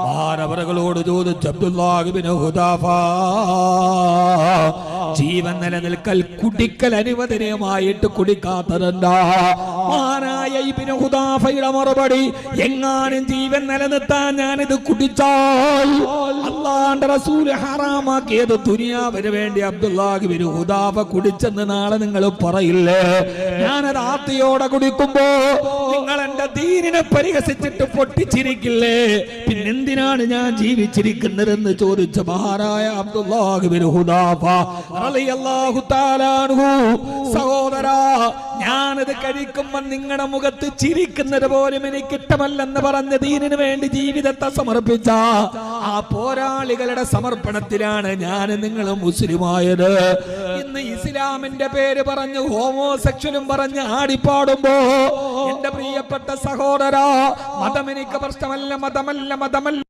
മാനവറകളോട് ചോദിച്ചു അബ്ദുല്ലാഹിബിന് ജീവൻ നിലനിൽക്കൽ കുടിക്കൽ അനുവദനീയമായിട്ട് കുടിക്കാത്തതെന്താ? മാനായ ഇബിന് ഹുദാഫയുടെ മറുപടി എങ്ങാനും ജീവൻ നിലനിർത്താൻ ഞാനിത് കുടിച്ചാൽ അള്ളാന്റെ റസൂൽ ഹറാമാക്കിയത് ദുനിയാവിന് വേണ്ടി അബ്ദുല്ലാഹിബിന് ഹുദാഫ കുടിച്ചെന്ന് നാളെ നിങ്ങൾ പറയില്ലേ? ഞാനത് ആത്തിയോടെ കുടിക്കുമ്പോ നിങ്ങൾ ദീനിനെ പരിഹസിച്ചിട്ട് പൊട്ടിച്ചിരിക്കില്ലേ? പിന്നെന്തിനാണ് ഞാൻ ജീവിച്ചിരിക്കുന്നതെന്ന് ചോദിച്ച മഹാനായ സഹോദരാ ഞാനത് കഴിക്കുമ്പോൾ നിങ്ങളുടെ മുഖത്ത് ചിരിക്കുന്നത് പോലും എനിക്ക് ഇഷ്ടമല്ലെന്ന് ദീനിനു ദീനിന് വേണ്ടി ജീവിതത്തെ സമർപ്പിച്ച. ആ പോരാളികളുടെ സമർപ്പണത്തിലാണ് ഞാൻ നിങ്ങൾ മുസ്ലിമായത്. ഇന്ന് ഇസ്ലാമിന്റെ പേര് പറഞ്ഞ് ഹോമോസെക്ഷനും പറഞ്ഞ് ആടിപ്പാടുമ്പോ എന്റെ പ്രിയപ്പെട്ട സഹോദര മതം എനിക്ക് പ്രശ്നമല്ല മതമല്ല മതമല്ല.